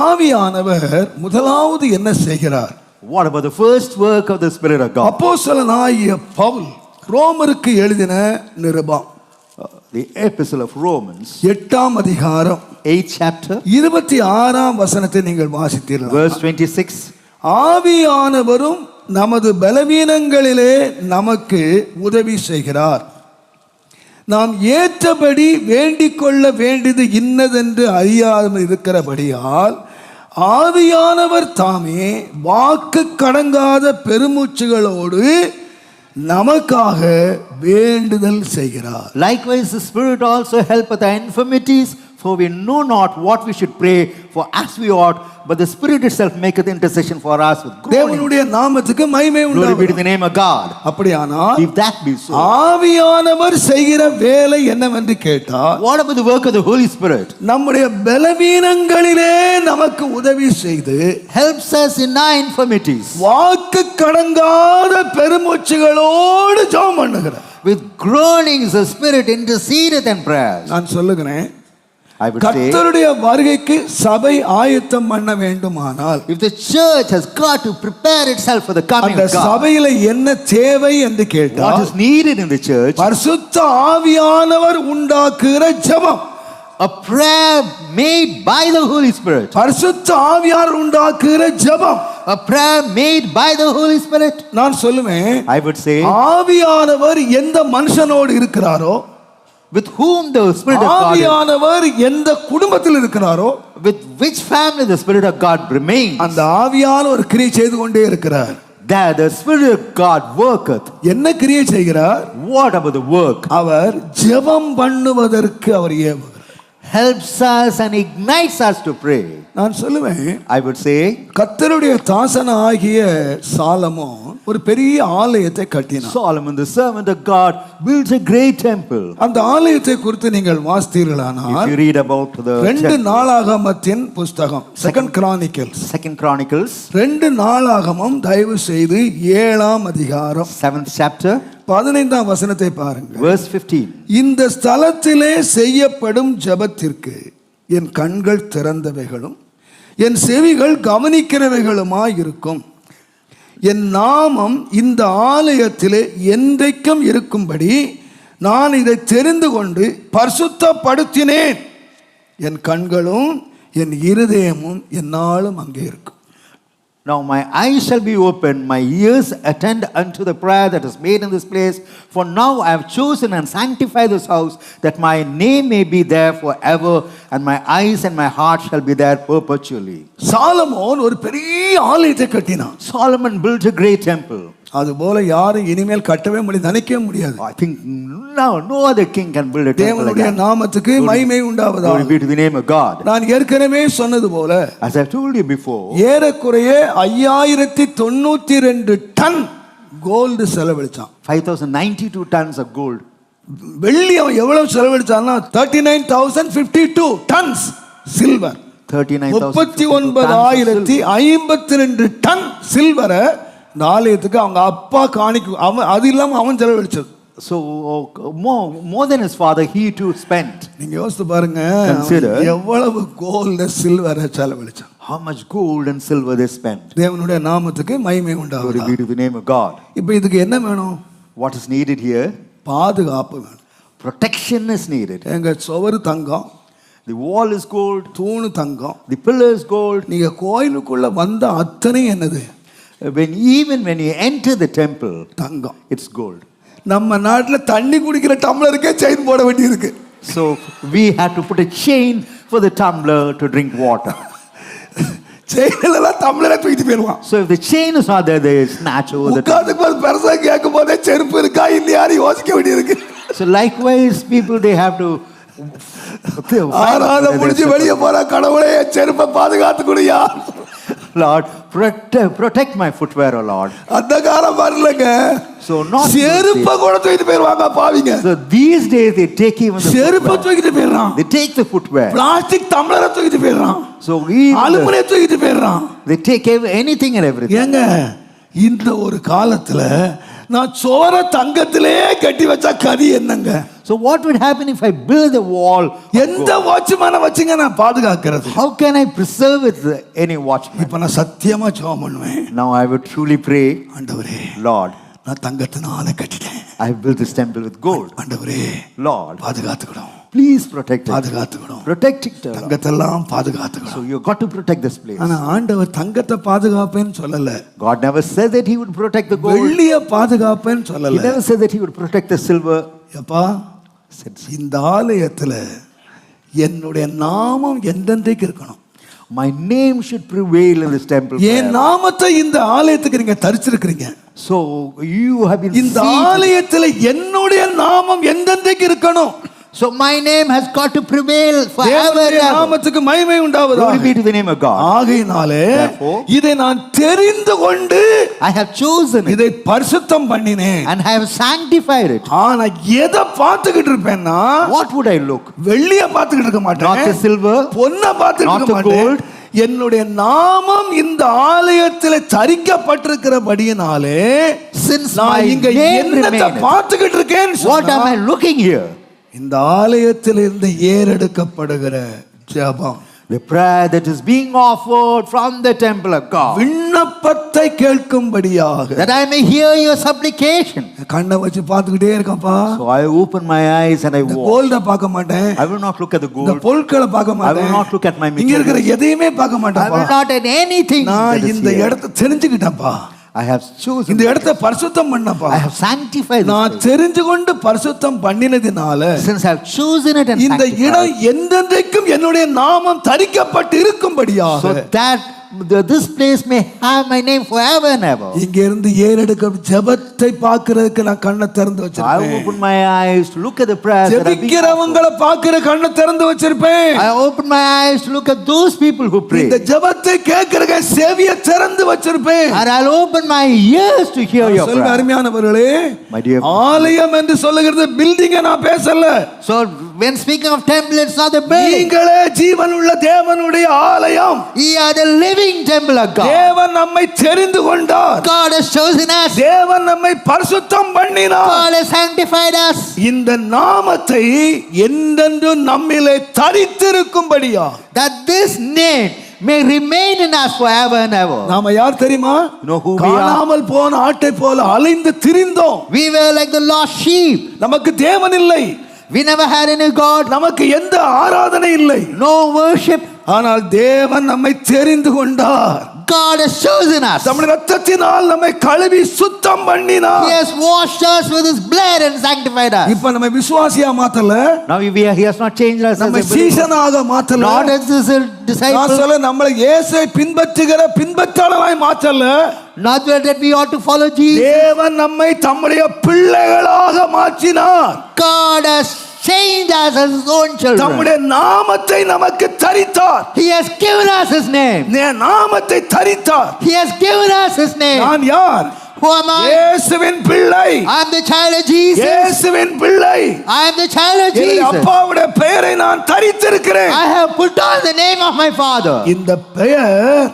ஆவியானவர் முதலாவது என்ன செய்கிறார்? What about the first work of the Spirit of God? அப்போஸ்தலனாகிய பவுல் ரோமருக்கு எழுதின நிருபம். Uh, the Epistle of Romans, எட்டாம் அதிகாரம். 8th chapter, இருபத்தி ஆறாம் வசனத்தை நீங்கள் வாசித்தீர்கள்? verse 26. ஆவியானவரும் நமது பலவீனங்களிலே நமக்கு உதவி செய்கிறார். நாம் ஏற்றபடி வேண்டிக் கொள்ள வேண்டியது இன்னதென்று அறியாமல் இருக்கிறபடியால் ஆவியானவர் தாமே வாக்கு கடங்காத பெருமூச்சுகளோடு நமக்காக வேண்டுதல் செய்கிறார் Likewise, the Spirit also helpeth our infirmities, for we know not what we should pray for as we ought, but the Spirit itself maketh intercession for us with groaning. தேவனுடைய நாமத்துக்கு மகிமை Glory be to உண்டாகும் the name of God. அப்படியானால் If that be so, ஆவியானவர் செய்கிற வேலை என்னவென்று கேட்டால் what about the work of the Holy Spirit? நம்முடைய பலவீனங்களிலே நமக்கு உதவி செய்து Helps us in our infirmities. வாக்கு கடங்காத பெருமூச்சுகளோடு ஜெபம் பண்ணுகிறார் With groanings, the Spirit intercedeth and prayers. நான் சொல்லுகிறேன் கர்த்தருடைய வருகைக்கு சபை ஆயத்தம் பண்ண வேண்டுமானால் if the church has got to prepare itself for the coming அந்த of God, சபையில என்ன தேவை என்று what கேட்டால் is needed in the church? பரிசுத்த ஆவியானவர் உண்டாக்குகிற ஜெபம் A prayer made by the Holy Spirit. பரிசுத்த ஆவியானவர் உண்டாக்குகிற ஜெபம் A prayer made by the Holy Spirit. நான் சொல்லுவேன் I would say, ஆவியானவர் எந்த மனுஷனோடு இருக்கிறாரோ with whom the Spirit of God, ஆவியானவர் எந்த குடும்பத்தில் இருக்கிறாரோ with which family the Spirit of God remains, அந்த ஆவியான ஒரு கிரியை செய்து கொண்டே இருக்கிறார் there the Spirit of God worketh. என்ன கிரியை செய்கிறார் What about the work? அவர் ஜெபம் பண்ணுவதற்கு அவர் ஏவுகிறார் Helps us and ignites us to pray. நான் சொல்லுவேன் I would say, கர்த்தருடைய தாசன ஆகிய சாலமோன் ஒரு பெரிய ஆலயத்தை கட்டினார் Solomon, the servant of God, builds a great temple. அந்த ஆலயத்தை குறித்து நீங்கள் வாசித்தீர்களானால் you read about the ரெண்டு நாளாகமத்தின் புஸ்தகம் செகண்ட் கிரானிக்கல்ஸ் Second Chronicles, ரெண்டு நாளாகமம் தயவு செய்து ஏழாம் அதிகாரம் seventh chapter, பதினைந்தாம் வசனத்தை பாருங்க verse 15. இந்த ஸ்தலத்திலே செய்யப்படும் ஜெபத்திற்கு என் கண்கள் திறந்தவைகளும் என் செவிகள் கவனிக்கிறவைகளுமாய் இருக்கும் என் நாமம் இந்த ஆலயத்திலே என்றைக்கும் இருக்கும்படி நான் இதை தெரிந்து கொண்டு பரிசுத்தப்படுத்தினேன். என் கண்களும் என் இருதயமும் என்னாலும் அங்கே இருக்கும். Now my eyes shall be opened, my ears attend unto the prayer that is made in this place. For now I have chosen and sanctified this house, that my name may be there forever, and my eyes and my heart shall be there perpetually. Solomon ஒரு பெரிய ஆலயத்தை கட்டினான் Solomon built a great temple. அதுபோல யாரும் இனிமேல் கட்டவே முடியாது நினைக்கவே முடியாது I think now no other king can build a temple like தேவனுடைய. நாமத்துக்கு மகிமை Glory உண்டாவதாக be to the name of God. நான் ஏற்கனவே சொன்னது போல As I told you before, ஏறக்குறைய ஐயாயிரத்தி தொண்ணூத்தி ரெண்டு டன் கோல்டு செலவழிச்சான் 5,092 tons of gold. வெள்ளி அவன் எவ்வளவு செலவழிச்சான்னா thirty nine thousand fifty two tons silver 39,000 முப்பத்தி ஒன்பதாயிரத்தி silver. ஐம்பத்தி ரெண்டு டன் சில்வரை இந்த ஆலயத்துக்கு அவங்க அப்பா காணிக்கு அவன் அது இல்லாம அவன் செலவழிச்சது So uh, more, more than his father, he too spent. நீங்க யோசித்து பாருங்க எவ்வளவு கோல்டு சில்வரை செலவழிச்சான் How much gold and silver they spent. தேவனுடைய நாமத்துக்கு மகிமை the name of God. இப்போ இதுக்கு என்ன வேணும் What is needed here? பாதுகாப்பு வேணும் Protection is needed. எங்க சுவரு தங்கம் The wall is gold, தூணு Thangam the pillar is gold. நீங்க கோயிலுக்குள்ள வந்த அத்தனை என்னது When even when you enter the temple, Thangam it's gold. நம்ம நாட்டுல தண்ணி குடிக்கிற டம்ளருக்கே செயின் போட வேண்டியிருக்கு So we had to put a chain for the tumbler to drink water. செயின்லாம் டம்ளரே தூக்கிட்டு போயிடுவான் So if the chain is not there, they snatch over the tumbler. உட்கார்ந்து போது பெருசா கேட்கும் போதே செருப்பு இருக்கா இல்லையான்னு யோசிக்க வேண்டியிருக்கு So likewise, people they have to. ஆறாத முடிஞ்சு வெளியே போற கடவுளே செருப்பை பாதுகாத்து கொடுயா Protect, protect my footwear, O Lord. அந்த காலம் வரலங்க So not செருப்பை கூட தூக்கிட்டு போயிடுவாங்க பாவிங்க So these days they take even the செருப்பை. தூக்கிட்டு போயிடுறான் They take the footwear. Plastic டம்ளரை தூக்கிட்டு So even the- அலுமினிய தூக்கிட்டு they take ev- anything and everything. ஏங்க இந்த ஒரு காலத்துல நான் சோர தங்கத்திலே கட்டி வச்சா கதி என்னங்க So what would happen if I build a wall? எந்த? வாட்ச்மேனை வச்சுங்க நான் பாதுகாக்கிறது How can I preserve it any watchman? இப்ப நான் சத்தியமா ஜெபம் பண்ணுவேன் Now I would truly pray, ஆண்டவரே Lord, நான் தங்கத்தினால கட்டிட்டேன் I built this temple with gold. ஆண்டவரே Lord, பாதுகாத்துக்கணும் protect it. பாதுகாத்துக்கணும். Lord. தங்கத்தெல்லாம் பாதுகாத்துக்கணும் So you got to protect this place. ஆனா ஆண்டவர் தங்கத்தை பாதுகாப்பேன்னு சொல்லல God never said that He would protect the gold. வெள்ளிய பாதுகாப்பேன்னு சொல்லல never said that He would protect the silver. எப்பா Said, இந்த ஆலயத்துல என்னுடைய நாமம் எந்தெந்தைக்கு இருக்கணும் My name should prevail in this temple. N forever." நாமத்தை இந்த ஆலயத்துக்கு நீங்க தரிச்சிருக்கிறீங்க you have been இந்த. ஆலயத்துல என்னுடைய நாமம் எந்தெந்தைக்கு இருக்கணும் So my name has got to prevail forever. நாமத்துக்கு மகிமை Glory உண்டாவதாக be to the name of God. ஆகையினாலே இதை நான் தெரிந்து கொண்டு I have chosen it இதை பரிசுத்தம் பண்ணினேன் and I have sanctified it. ஆனா எதை பார்த்துக்கிட்டு இருப்பேன்னா What would I look? வெள்ளிய பார்த்துக்கிட்டு இருக்க Not the மாட்டேன் silver, பொன்ன பார்த்துக்கிட்டு Not இருக்க the மாட்டேன் gold. என்னுடைய நாமம் இந்த ஆலயத்தில் தரிக்கப்பட்டிருக்கிறபடியினாலே since நான் இங்க என்னத்தை. பார்த்துக்கிட்டு இருக்கேன்னு What am I looking here? இந்த ஆலயத்தில் இருந்து ஏறெடுக்கப்படுகிற ஜெபம் The prayer that is being offered from the temple of God. விண்ணப்பத்தை கேட்கும்படியாக That I may hear your supplication. கண்ணை வச்சு பார்த்துக்கிட்டே இருக்கேன்ப்பா So I open my eyes and I இந்த walk. கோல்ட பார்க்க மாட்டேன் I will not look at the இந்த gold. பொருட்களை பார்க்க I will மாட்டேன் not look at my இங்க இருக்கிற. எதையுமே பார்க்க I மாட்டேன்ப்பா will not at anything. நான் இந்த. இடத்தை தெரிஞ்சுக்கிட்டேன்ப்பா I have chosen. இந்த இடத்தை பரிசுத்தம் பண்ணப்பா I have sanctified this நான். தெரிஞ்சு கொண்டு பரிசுத்தம் பண்ணினதினால Since I have chosen it and இந்த இடம் எந்தெந்தைக்கும் என்னுடைய நாமம் தரிக்கப்பட்டு இருக்கும்படியாக so that this place may have my name forever and ever. இங்க இருந்து ஏறெடுக்க ஜெபத்தை பார்க்கிறதுக்கு நான் கண்ணை திறந்து I வச்சிருப்பேன் open my eyes to look at the offered. ஜெபிக்கிறவங்களை பார்க்கிற கண்ணை திறந்து வச்சிருப்பேன் I open my eyes to look at those people who pray. இந்த ஜெபத்தை கேட்கிற செவிய திறந்து வச்சிருப்பேன் And I'll open my ears to hear your prayer. அருமையானவர்களே My dear- ஆலயம் என்று சொல்லுகிறது பில்டிங்க நான் பேசல So when speaking of temple, it's not the building. நீங்களே ஜீவனுள்ள தேவனுடைய ஆலயம் Ye are the living temple of God. தேவன் நம்மை தெரிந்து கொண்டார் God has chosen us. தேவன் நம்மை பரிசுத்தம் பண்ணினார் God has sanctified us. இந்த நாமத்தை என்றென்றும் நம்மிலே தரித்திருக்கும்படியா That this name may remain in us forever and ever. நாம யார் தெரியுமா know who we are? காணாமல் போன ஆட்டை போல அலைந்து திரிந்தோம் We were like the lost sheep. நமக்கு தேவன் இல்லை We never had any God, நமக்கு எந்த ஆராதனை இல்லை. No worship. ஆனால் தேவன் நம்மை தெரிந்து கொண்டார். God has chosen us. நம்முடைய ரத்தத்தினால் நம்மை கழுவி சுத்தம் He பண்ணினார் has washed us with His blood and sanctified us. இப்ப நம்ம விசுவாசியா மாத்தல Now we are, He has not changed us நம்ம. சீசனாக மாத்தல Not as நான் disciple. சொல்ல நம்மளை இயேசை பின்பற்றுகிற பின்பற்றாளராய் மாற்றல Not that we ought to follow Jesus. தேவன் நம்மை தம்முடைய பிள்ளைகளாக மாற்றினார் God has changed us as His own children. தம்முடைய நாமத்தை நமக்கு தரித்தார் He has given us His name. நாமத்தை தரித்தார் He has given us His name. நான் யார் Who am I? இயேசுவின் பிள்ளை I am the child of Jesus. இயேசுவின் பிள்ளை I am the child of Jesus. அப்பாவுடைய பெயரை நான் தரித்திருக்கிறேன் I have put on the name of my Father. இந்த பெயர்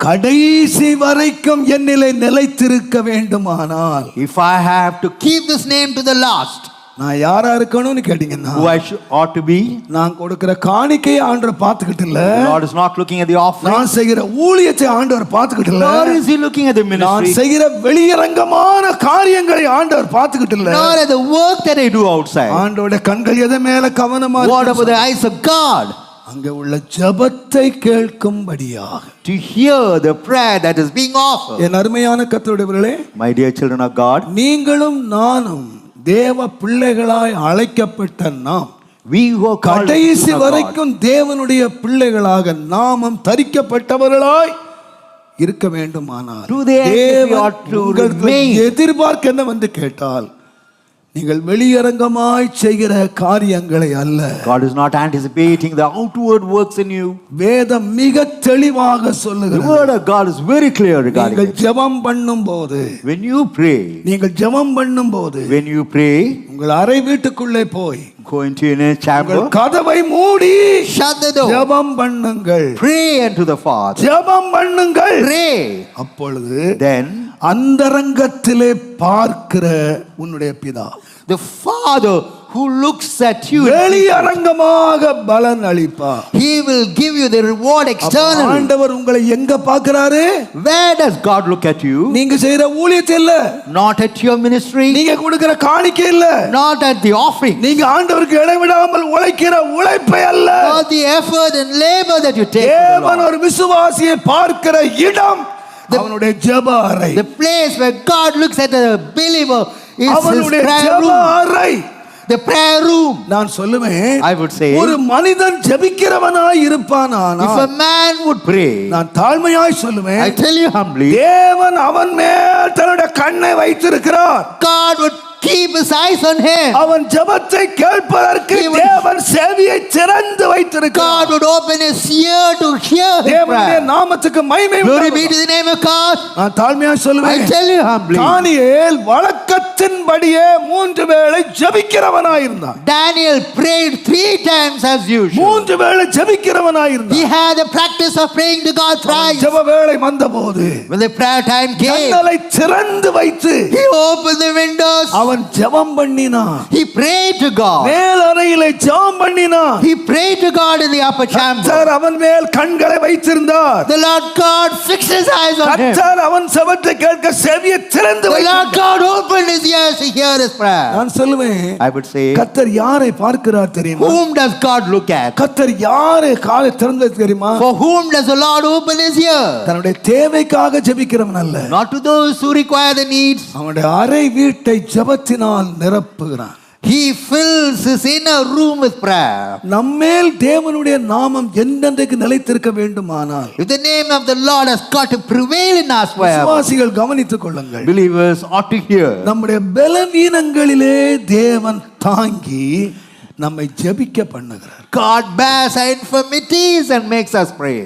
கடைசி வரைக்கும் என்னிலே நிலைத்திருக்க வேண்டுமானால் If I have to keep this name to the last, நான் யாரா இருக்கணும்னு கேட்டீங்கன்னா who I should, ought to be, நான் கொடுக்கிற காணிக்கையை ஆண்டவர் பார்த்துக்கிட்டு இல்ல Lord is not looking at the offering, நான் செய்கிற ஊழியத்தை ஆண்டவர் பார்த்துக்கிட்டு இல்ல nor is He looking at the நான் ministry, செய்கிற வெளியரங்கமான காரியங்களை ஆண்டவர் பார்த்துக்கிட்டு இல்ல nor at the work that I do outside. ஆண்டோட கண்கள் எதை மேல கவனமா What about the eyes of God? அங்க உள்ள ஜபத்தை கேட்கும்படியாக To hear the prayer that is being offered. என் அருமையான கத்தோடையவர்களே My dear children of God, நீங்களும் நானும் தேவ பிள்ளைகளாய் அழைக்கப்பட்ட நாம் கடைசி வரைக்கும் தேவனுடைய பிள்ளைகளாக நாமம் தரிக்கப்பட்டவர்களாய் இருக்க வேண்டுமானால். எதிர்பார்க்க என்ன வந்து கேட்டால் நீங்கள் வெளியரங்கமாய் செய்கிற காரியங்களை அல்ல God is not anticipating the outward works in you. வேதம் மிக தெளிவாக The சொல்லுகிறது word of God is very clear regarding நீங்கள். ஜெபம் பண்ணும் போது When you pray, நீங்கள் ஜெபம் பண்ணும் போது when you pray, உங்கள் அறை வீட்டுக்குள்ளே போய் go into your chamber, கதவை மூடி shut the door, ஜெபம் பண்ணுங்கள் pray unto the Father, ஜெபம் பண்ணுங்கள் pray. அப்பொழுது Then அந்தரங்கத்திலே பார்க்கிற உன்னுடைய பிதா The Father who looks at you, வெளியரங்கமாக பலன் அளிப்பார் He will give you the reward externally. ஆண்டவர் உங்களை எங்க பார்க்கிறாரு Where does God look at you? நீங்க செய்யற ஊழியத்தை இல்ல Not at your ministry, நீங்க கொடுக்கிற காணிக்கை இல்ல not at the offering, நீங்க ஆண்டவருக்கு இடைவிடாமல் உழைக்கிற உழைப்பை அல்ல not the effort and labor that you take. தேவன். ஒரு விசுவாசியை பார்க்கிற இடம் அவனுடைய ஜெப அறை The place where God looks at a believer is his அவனுடைய prayer ஜெப room. அறை The prayer room. நான் சொல்லுவேன் I would say, ஒரு மனிதன் ஜெபிக்கிறவனாய் இருப்பான் if a man would pray, நான் தாழ்மையாய் சொல்லுவேன் I tell you humbly, தேவன் அவன் மேல் தன்னுடைய கண்ணை வைத்திருக்கிறார் God would keep his eyes on him. அவன் ஜெபத்தை கேட்பதற்கு He தேவன் செவியை திறந்து God வைத்திருக்கிறார் would open his ear to hear தேவனுடைய. நாமத்துக்கு மகிமை Glory be to the name of God. நான் தாழ்மையாய் I சொல்லுவேன் tell you humbly, தானியேல் வழக்கத்தின்படியே மூன்று வேளை ஜெபிக்கிறவனாயிருந்தான் Daniel prayed three times as usual. மூன்று வேளை He ஜெபிக்கிறவனாயிருந்தான் had the practice of praying to God thrice. ஜெப வேளை வந்தபோது When the prayer time came, ஜன்னலை திறந்து வைத்து he opened the windows. அவன் ஜெபம் பண்ணினான் He prayed to God. மேல் அறையிலே ஜெபம் பண்ணினான் He prayed to God in the upper chamber. கர்த்தர் அவன் மேல் கண்களை வைத்திருந்தார் The Lord God fixed his eyes on him. கர்த்தர் அவன் செவத்தை கேட்க செவியை திறந்து The Lord வைத்திருந்தார் God opened his ears to hear his prayer. நான் சொல்லுவேன் I would say, கர்த்தர் யாரை பார்க்கிறார் தெரியுமா whom does God look at? கர்த்தர் யாரை காலை திறந்தது தெரியுமா For whom does the Lord open his ear? தன்னுடைய தேவைக்காக ஜெபிக்கிறவன் அல்ல Not to those who require the needs. அவனுடைய அறை வீட்டை ஜெபத்தினால் நிரப்புகிறான் He fills his inner room with prayer. நம்மேல் தேவனுடைய நாமம் என்றென்றைக்கு நிலைத்திருக்க வேண்டுமானால் If the name of the Lord has got to prevail in us forever, விசுவாசிகள் கவனித்துக் கொள்ளுங்கள் believers ought to hear. நம்முடைய பலவீனங்களிலே தேவன் தாங்கி நம்மை ஜெபிக்க பண்ணுகிறார் God bears our infirmities and makes us pray.